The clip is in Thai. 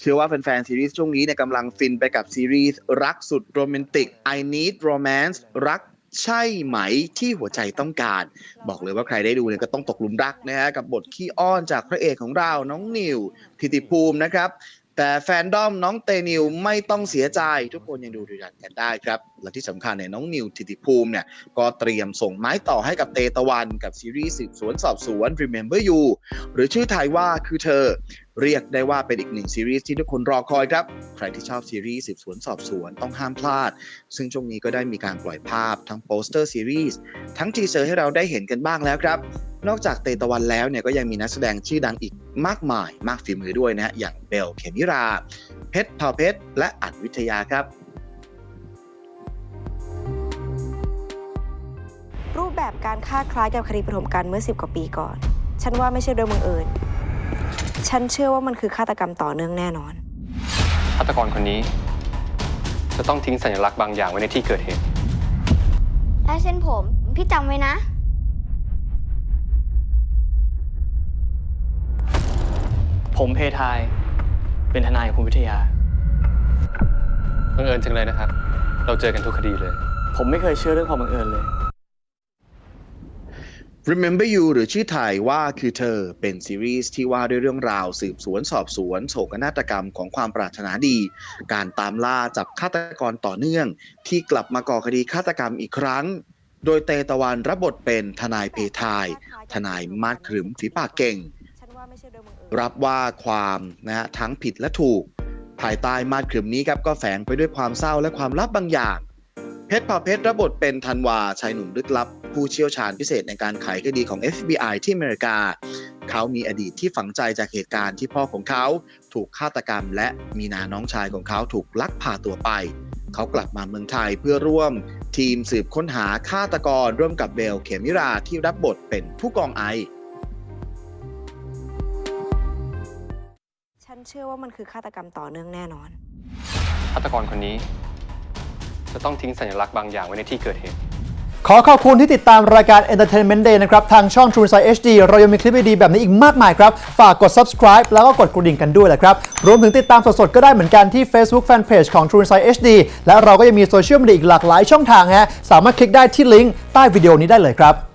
เชื่อว่าแฟนๆซีรีส์ช่วงนี้เนี่ยกำลังฟินไปกับซีรีส์รักสุดโรแมนติก I Need Romance รักใช่ไหมที่หัวใจต้องการ บอกเลยว่าใครได้ดูเนี่ยก็ต้องตกหลุมรักนะฮะกับบทขี้อ้อนจากพระเอกของเราน้องนิวทิติภูมินะครับแต่แฟนดอมน้องเตนิวไม่ต้องเสียใจ ทุกคนยังดูดูดันกันได้ครับ และที่สำคัญเนี่ยน้องนิวทิติภูมิเนี่ยก็เตรียมส่งไม้ต่อให้กับเตตะวันกับซีรีส์สืบสวนสอบสวน Remember You หรือชื่อไทยว่าคือเธอ เรียกได้ว่าเป็นอีกหนึ่งซีรีส์ที่ทุกคนรอคอยครับ ใครที่ชอบซีรีส์สืบสวนสอบสวนต้องห้ามพลาด ซึ่งช่วงนี้ก็ได้มีการปล่อยภาพทั้งโปสเตอร์ซีรีส์ทั้งทีเซอร์ให้เราได้เห็นกันบ้างแล้วครับนอกจากเตตะวันแล้วเนี่ยก็ยังมีนักแสดงชื่อดังอีก มากมายมากฝีมือด้วยนะฮะอย่างเบลเขมิรา เพชรเผ่าเพชร และอัดวิทยาครับรูปแบบการฆ่าคล้ายกับคดีปฐมกันเมื่อ 10 กว่าปีก่อน ฉันว่าไม่ใช่เรื่องบังเอิญ ฉันเชื่อว่ามันคือฆาตกรรมต่อเนื่องแน่นอน ฆาตกรคนนี้ จะต้องทิ้งสัญลักษณ์บางอย่างไว้ในที่เกิดเหตุลายเส้นผม พี่จำไว้นะ ผมเพทาย เป็นทนายของคุณวิทยา บังเอิญจังเลยนะครับ เราเจอกันทุกคดีเลย ผมไม่เคยเชื่อเรื่องความบังเอิญเลย Remember You หรือชื่อไทยว่าคือเธอเป็นซีรีส์ที่ว่าด้วยเรื่องราวสืบสวนสอบสวนโศกนาฏกรรมของความปรารถนาดี การตามล่าจับฆาตกรต่อเนื่อง ที่กลับมาก่อคดีฆาตกรรมอีกครั้ง โดยเตตะวันรับบทเป็นทนายเพทาย ทนายมาดขรึมฝีปากเก่ง รับว่าความนะฮะทั้งผิดและถูก ภายใต้มาดขรึมนี้ครับก็แฝงไปด้วยความเศร้าและความลับบางอย่าง เพชรเผ่าเพชรรับบทเป็นธันวาชายหนุ่มลึกลับ ผู้เชี่ยวชาญพิเศษในการไขคดีของ FBI ที่อเมริกา เขามีอดีตที่ฝังใจจากเหตุการณ์ที่พ่อของเขาถูกฆาตกรรม และมีนาน้องชายของเขาถูกลักพาตัวไป เขากลับมาเมืองไทยเพื่อร่วม ทีมสืบค้นหาฆาตกรร่วมกับเบลเขมิราที่รับบทเป็นผู้กองไอ ฉันเชื่อว่ามันคือฆาตกรรมต่อเนื่องแน่นอน ฆาตกรคนนี้ จะต้องทิ้งสัญลักษณ์บางอย่างไว้ในที่เกิดเหตุ ขอขอบคุณที่ติดตามรายการ Entertainment Day นะครับ ทางช่อง True Insight HD เรายังมีคลิปดีๆแบบนี้อีกมากมายครับ ฝากกด subscribe แล้วก็กดกระดิ่งกันด้วยแหละครับ รวมถึงติดตามสดๆ ก็ได้เหมือนกันที่ Facebook Fanpage ของ True Insight HD และเราก็ยังมีโซเชียลมีเดียอีกหลากหลายช่องทางฮะสามารถคลิกได้ที่ลิงก์ใต้วิดีโอนี้ได้เลยครับ